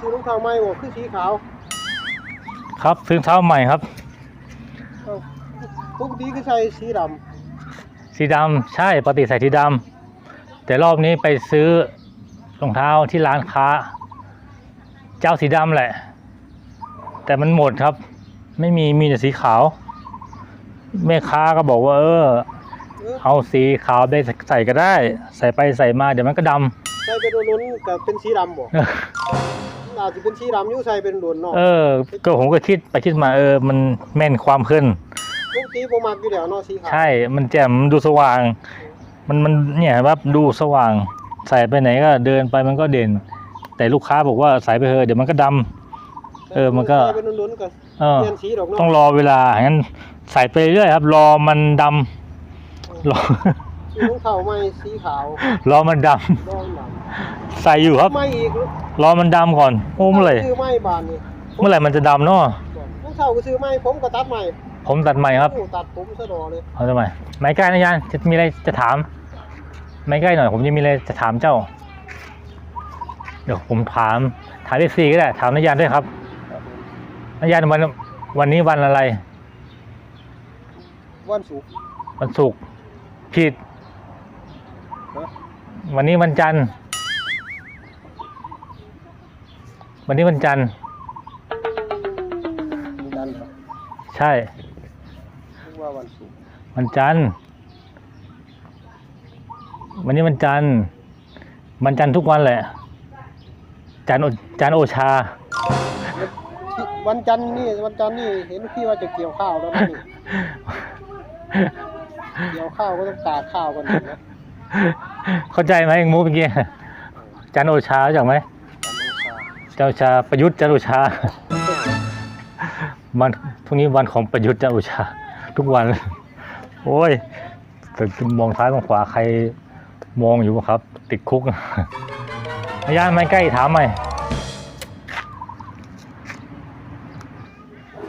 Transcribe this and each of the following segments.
ซื้อรองเท้าใหม่บ่คือสีขาวครับซื้อรองเท้าใหม่ครับ เอ้าปกติคือใส่สีดำสีดำใช่ปกติใส่สีดำแต่รอบนี้ไปซื้อรองเท้าที่ร้านค้า เจ้าสีดำแหละ แต่มันหมดครับ ไม่มีมีแต่สีขาว แม่ค้าก็บอกว่า เออเออเอาสีขาวไปใส่ก็ได้ ใส่ไปใส่มาเดี๋ยวมันก็ดำใส่เป็นโดนๆก็เป็นสีดำบ่ อาจจะเป็นสีดำอยู่ใส่เป็นโดนเนาะเออ ก็ผมก็คิดไปคิดมาเออ มันแม่นความขึ้นปกติบ่มักอยู่แล้วเนาะสีขาวใช่ มันแจ่มดูสว่าง มันมันเนี่ยแบบดูสว่าง ใส่ไปไหนก็เดินไปมันก็เด่น แต่ลูกค้าบอกว่าใส่ไปเถอะเดี๋ยวมันก็ดำ เออมันก็ ใส่เป็นโดนๆก็เออ เปลี่ยนสีดอกเนาะต้องรอเวลางั้นใส่ไปเรื่อยครับ รอมันดำรอ ซื้อรองเท้าใหม่สีขาวรอมันดดองดำำใส่อยู่ครับไม่อีกรอมันดำก่อนโอ้เมื่อไหร่ซื้อไม้บานนี่เมื่อไหร่มันจะดำเนาะรองเท้าก็ซื้อไม้ผมก็ตัดใหม่ผมตัดใหม่ครับ โอ้ตัดผมซะดอเลยเอาทำไมไม้ใกล้นะยานจะมีอะไรจะถาม ไม้ใกล้หน่อย ผมจะมีอะไรจะถามเจ้า เดี๋ยวผมถาม ถามได้สี่ก็ได้ ถามนายานด้วยครับนายานวันวันนี้วันอะไร วันศุกร์วันศุกร์ผิดฮะ วันนี้วันจันทร์ วันนี้วันจันทร์มีดันเหรอใช่นึกว่าวันศุกร์วันจันทร์ วันนี้วันจันทร์ วันจันทร์ทุกวันแหละ จันทร์โอจันทร์โอชาที่วันจันทร์นี่วันจันทร์นี่เห็นพี่ว่าจะเกี่ยวข้าวแล้วนะนี่ เกี่ยวข้าวก็ต้องตากข้าวกันนะ เข้าใจไหมมูเมื่อกี้จันทร์โอชารู้จักไหมจันทร์โอชาเจ้าชาประยุทธ์จันทร์โอชาวันพรุ่งนี้วันของประยุทธ์จันทร์โอชา ทุกวัน โอ้ยแต่มองซ้ายมองขวาใครมองอยู่บ้างครับ ติดคุกอาจารย์ไม่ใกล้ถามไหม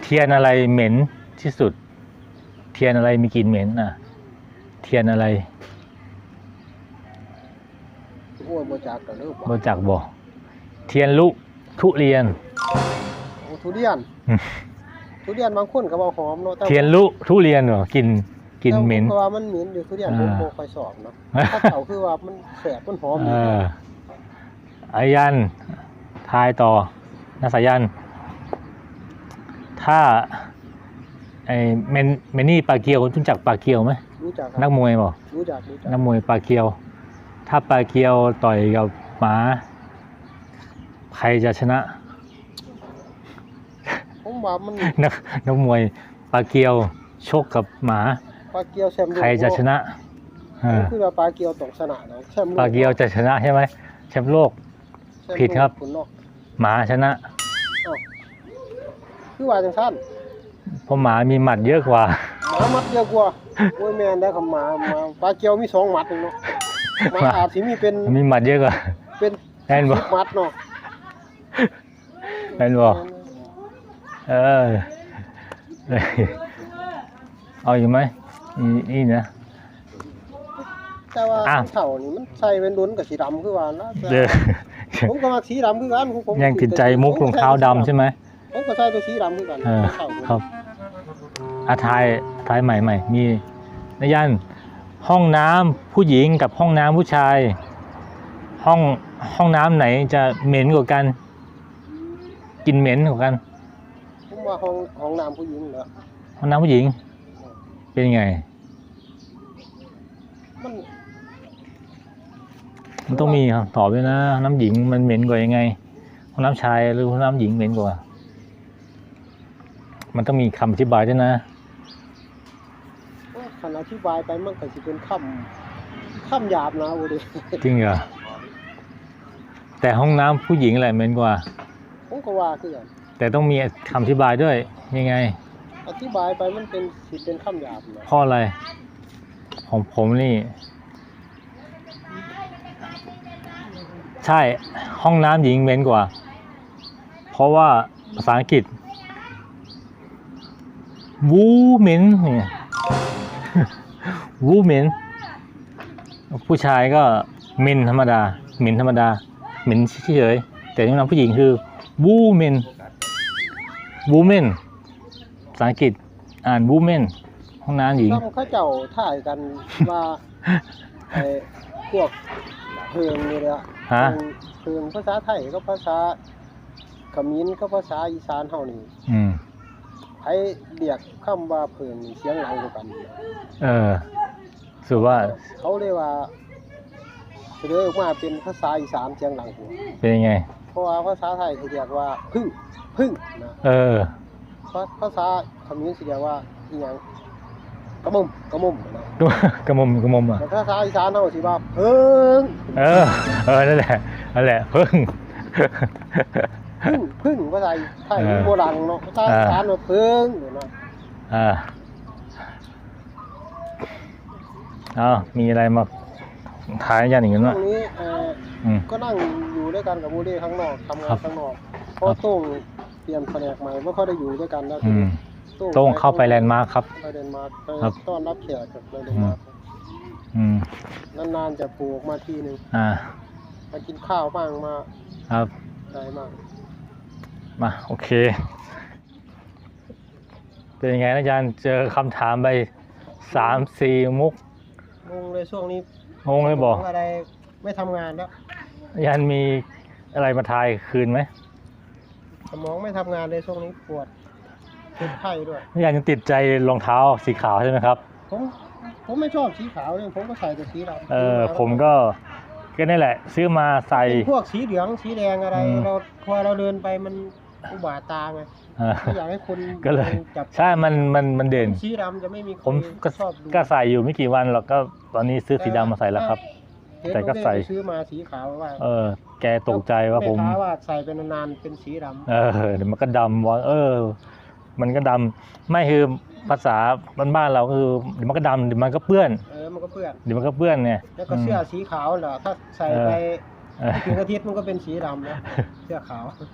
เทียนอะไรเหม็นที่สุด เทียนอะไรมีกลิ่นเหม็นอะ เทียนอะไร โอ้ยบ่จักกันเด้อบ่รู้จักบ่เทียนลุทุเรียน โอ้ทุเรียนทุเรียนบางคนก็ว่าหอมเนาะแต่เทียนลุทุเรียนเหรอกลิ่นกลิ่นเหม็น แต่ว่ามันเหม็นอยู่ทุเรียนผมอ่า บ่ค่อยสอบเนาะถ้าเก่าคือว่ามันแสบมันหอมเอดีออายันทายต่อนาสายัน ถ้าไอ้เมนเมนี่ปลาเกียวรู้จักปลาเกียวไหมรู้จักคนัรักบมวยบ่รู้จักรู้จักนักมวยปลาเกียว ถ้าปลาเกียวต่อยกับหมา ใครจะชนะผมว่ามันนักนักมวยปลาเกียวชกกับหมา ปลาเกียวแซมโลกใครจะชนะเออคือว่าปลาเกียวต้องชนะเนาะแซมโลปลาเกียวจะชนะใช่ไหมแชมป์โลกแซมโลกผิดครับณเนาะหมาชนะ คือว่าจังซั่นเพราะหมามีหมัดเยอะกว่า หมามัดเดียวกว่าโอ้ยแม่นได้ครับหมาหมาปลาเกียวมีสองมัดเองเนาะ หมาหมาอาจสิมีเป็นมีหมัดเยอะกว่าเป็นแม่นบ่สิบมัดเนาะแม่นบ่เออเอ้ยเอาอยู่ไหมอีนี่นะแต่ว่าอ้าวเท่านี่มันใส่เป็นดุนกับสีดำคือว่านะแต่เด้อผมก็มักสีดำคือกันผมยังติดใจมุกรองเท้าดำใช่ไหมผมก็ใส่เป็นสีดำคือกันเออเท่าผมครับอาทายทายใหม่ใหม่มีนยัน ห้องน้ำผู้หญิงกับห้องน้ำผู้ชาย ห้องห้องน้ำไหนจะเหม็นกว่ากันกลินเหม็นกว่ากันผมว่าห้องห้องน้ำผู้หญิงเหรอห้องน้ำผู้หญิง เป็นไง มันมันต้องมีคำตอบด้วยนะห้องน้ำหญิงมันเหม็นกว่ายังไง ห้องน้ำชายหรือห้องน้ำหญิงเหม็นกว่า มันต้องมีคำอธิบายด้วยนะ คันอธิบายไปมันก็สิเป็นคำคำหยาบนะโอ้ดิจริงเหรอแต่ห้องน้ำผู้หญิงแหละเหม็นกว่าผมก็ว่าคือกันแต่ต้องมีคำอธิบายด้วยยังไง อธิบายไปมันเป็นสิเป็นคำหยาบนะเพราะอะไรของผมนี่ ใช่ห้องน้ำหญิงเหม็นกว่า เพราะว่าภาษาอังกฤษวูเหม็นเนี่ย วูเหม็นผู้ชายก็เหมินธรรมดาเหม็นธรรมดาเหม็นเฉยๆแต่ห้องน้ำผู้หญิงคือวูเมนวูเมนภาษาอังกฤษอ่านวูเมนห้องน้ำหญิงซ้ำเขาเจ้าถ่ายกันว่าไอ้พวกเพลงนี่แหละฮะเพลงภาษาไทยก็ภาษาขมิ้นก็ภาษาอีสานเฮานี่อืมไผเรียกคำว่าเพลงนี่เสียงหลังกว่ากัน เออ สุว่าเขาเรียกว่าเสนอออกมาเป็นภาษาอีสานเสียงหลังหัวเป็นยังไง เพราะว่าภาษาไทยเขาเรียกว่าพึ่งพึ่งนะเออภาภาษาคำนี้สิเรียกว่าอีหยังกระมุมกระมุมนะกระมุมกระมุมอะแต่ภาษาอีสานเฮาสิว่าเพิ่งเออเออนั่นแหละนั่นแหละเพิ่ง พึ่งพึ่งภาษาไทยเออโบราณเนาะภาษาอีสานว่าเพิ่งนี่นะอ่าเอามีอะไรมาท้ายยันอย่างนั้นช่วะวงนี้เอ่ออืม ก็นั่งอยู่ด้วยกันกับบูเด้ข้างนอกทำงาครันบข้างนอกเพราะโต้งเปลี่ยนแผนกใหม่ไม่ค่อยได้อยู่ด้วยกันแล้วอืมโต้งเข้าไปแลนด์มาร์คครับ ไปแลนด์มาร์คไปครับต้อนรับแขกกับแลนด์มาร์คอืมนานๆจะปลูกมาทีหนึ่งอ่ามากินข้าวบ้างมาครับ อะไรบ้างมาโอเค เป็นยังไงนะอาจารย์เจอคำถามไปสามสี่มุก งงเลยช่วงนี้งงเลยบอกสมงอะไรไม่ทำงานแล้วอาจารย์มีอะไรมาทายคืนไหมสมองไม่ทำงานเลยช่วงนี้ปวดเป็นไข้ด้วยอาจารย์ยังติดใจรองเท้าสีขาวใช่ไหมครับ ผมผมไม่ชอบสีขาวเลยผมก็ใส่แต่สีดำเออ ผมก็ก็นี่แหละ ซื้อมาใส่เป็นพวกสีเหลืองสีแดงอะไรอืมเราพอเราเดินไปมัน อุบาทตาไงอ่าไม่อยากให้คนก็เลยจับใช่มันมันมันเด่นสีดำจะไม่มีคผมนก็ชอบดูก็ใส่อยู่ไม่กี่วันหรอกก็ตอนนี้ซื้อสีดำมาใส่แล้วครับเห็นแต่ก็โรงเรียนใส่ไปซื้อมาสีขาวว่า เออ แกตกใจว่าผมแค้ว่าใส่เป็นนานๆเป็นสีดำเออเดี๋ยวมันก็ดำว่าเออ มันก็ดำไม่คือภาษาบ้านๆเราก็คือเดี๋ยวมันก็ดำเดี๋ยวมันก็เปื้อนเออมันก็เปื้อนเดี๋ยวมันก็เปื้อนเนี่ยแล้วก็เสื้อสีขาวเหรอถ้าใส่เออไปเออถึงอาทิตย์มันก็เป็นสีดำนะเสื้อขาวเออ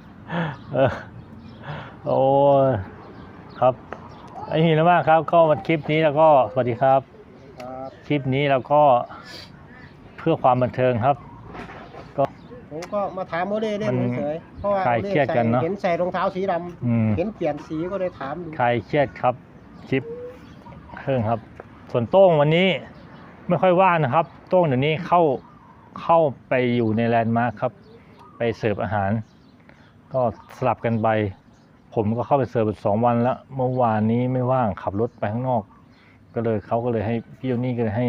โอ้ยครับไอ้นี่แล้วมากครับ ก็วันคลิปนี้แล้วก็สวัสดีครับ ครับคลิปนี้เราก็เพื่อความบันเทิงครับก็ผมก็มาถามโมเดลเล่นมันเฉยๆเพราะว่าคลายเครียดกันเนอะ เห็นใส่รองเท้าสีดอืมำเห็นเปลี่ยนสีก็เลยถามดูใครเครียดครับคลิปเครื่องครับ ส่วนโต้งวันนี้ไม่ค่อยว่างนะครับ โต้งเดี๋ยวนี้เข้าเข้าไปอยู่ในแลนด์มาร์คครับ ไปเสิร์ฟอาหาร ก็สลับกันไปผมก็เข้าไปเสิร์ฟไปสองวันแล้วเมื่อวานนี้ไม่ว่างขับรถไปข้างนอก ก็เลยเขาก็เลยให้พี่โยนี่ก็เลยให้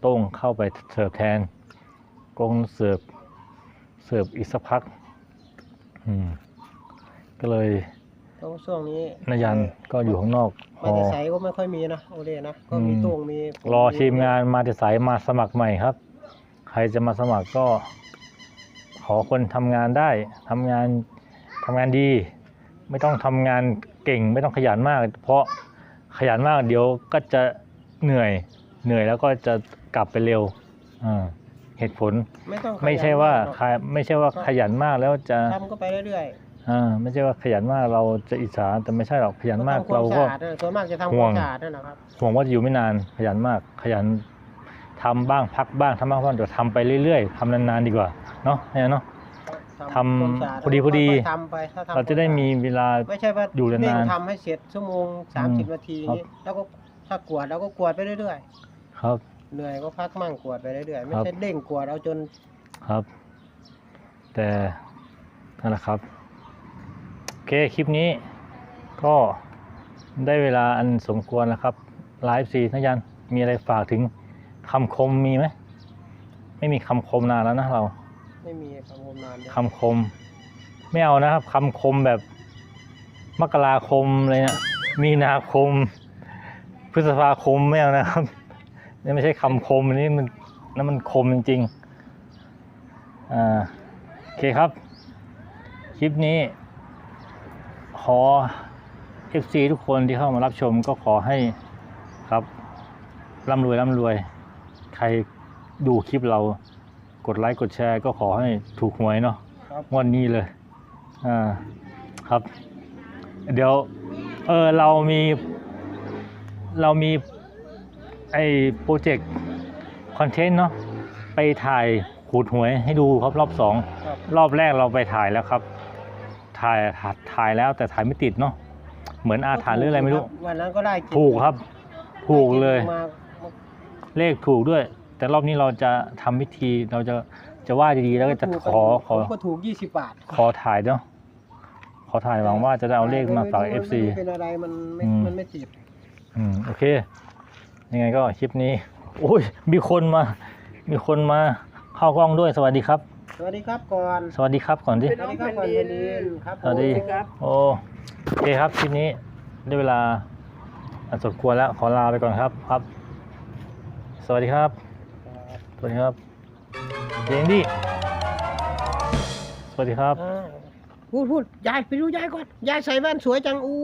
โต้งเข้าไปเสิร์ฟแทนกงเสิร์ฟเสิร์ฟอีกสักพัก อืม ก็เลยเพราะว่าช่วงนี้นายันก็อยู่ข้างนอกพมาอแต่ใสก็ไม่ค่อยมีนะโอเล่นะก็มีอืมโต้งมีรอทีมงานมาจะสายมาสมัครใหม่ครับ ใครจะมาสมัครก็ ขอคนทำงานได้ทำงาน ทำงานดี ไม่ต้องทำงานเก่งไม่ต้องขยันมาก เพราะขยันมากเดี๋ยวก็จะเหนื่อยเหนื่อยแล้วก็จะกลับไปเร็วอ่าเหตุผลไม่ต้องไม่ใช่ว่าขยันมกหรอกใครไม่ใช่ว่าขยันมากแล้วจะทำก็ไปเรื่อยอ่าไม่ใช่ว่าขยันมากเราจะอิจฉาแต่ไม่ใช่หรอกขๆยันมากทำควเราสะก็อาดนะส่วนมากจะทำคห่ววางมสะอาดนั่นนะครับห่วงว่าจะอยู่ไม่นานขยันมากขยันทำบ้างพักบ้างทำบ้างพักบ้างแต่ทำไปเรื่อยๆทำนานๆดีกว่าเนาะเนี่ยเนาะ ทำความสะอาพอดีพอดี ค่ยๆทำไปถ้าทำเราจะได้มีเวลา ไม่ใช่ว่าอยู่นานๆเร่งทำให้เสร็จชั่วโมงสามสิบอืมนาทีครับ นี้แล้วก็ถ้ากวดเราก็กวดไปเรื่อยครับ ๆเหนื่อยก็พักมั่งกวดไปเรื่อยๆไม่ครับใช่เร่งกวดเอาจนครับ แต่นั่นแหละครับ โอเค คลิปนี้ก็ได้เวลาอันสมควรแล้วครับ ไลฟ์ซีนะยัน มีอะไรฝากถึงคำคมมีไหม ไม่มีคำคมนานแล้วนะเรา ไม่มีคำโมนานคำคม ไม่เอานะครับคำคมแบบมกราคมอะไรเนี่ยมีนาคม พฤษภาคมไม่เอานะครับนี่ไม่ใช่คำคมอันนี้มันนั่นมันคมจริงๆอ่าโอเคครับ คลิปนี้ ขอ FC ทุกคนที่เข้ามารับชมก็ขอให้ครับร่ำรวยร่ำรวย ใครดูคลิปเรา กดไลค์กดแชร์ก็ขอให้ถูกหวยเนาะครับงวันนี้เลย อ่า ครับ เดี๋ยว เออเรามี เรามี ไอ้โปรเจกต์คอนเทนต์เนาะไปถ่ายขูดหวยให้ดูครับรอบสอง ครับรอบแรกเราไปถ่ายแล้วครับถถ่ายถ่ายถ่ายแล้วแต่ถ่ายไม่ติดเนาะ เหมือนอาถรรพ์หรืออะไรไม่รู้ วันนั้นก็ได้เจ็ดถูกครับ ถูกเลย มาเลขถูกด้วย แต่รอบนี้เราจะทำพิธีเราจะจะไหว่าดีๆแล้วก็จะขอขอผมก็ถูกยี่สิบบาทขอถ่ายเนาะขอถ่ายหวังว่าจะได้เอาเลขมาฝากไรู้ FC มันเป็นอะไรมันไม่อืม มันไม่ติดอืมโอเค ยังไงก็คลิปนี้ โอ้ย มีคนมา มีคนมาเข้ากล้องด้วยสวัสดีครับ สวัสดีครับก่อนสวัสดีครับก่อนดิ สวัสดีครับก่อนเยนินครับสวัสดีผมครับโอโอเคครับคลิปนี้ได้เวลาอันสมควรแล้วขอลาไปก่อนครับครับ สวัสดีครับส วัสดีครับเจงดิสวัสดีครับ พูดพูดยายไปดูยายก่อน ยายใส่แว่นสวยจังอู้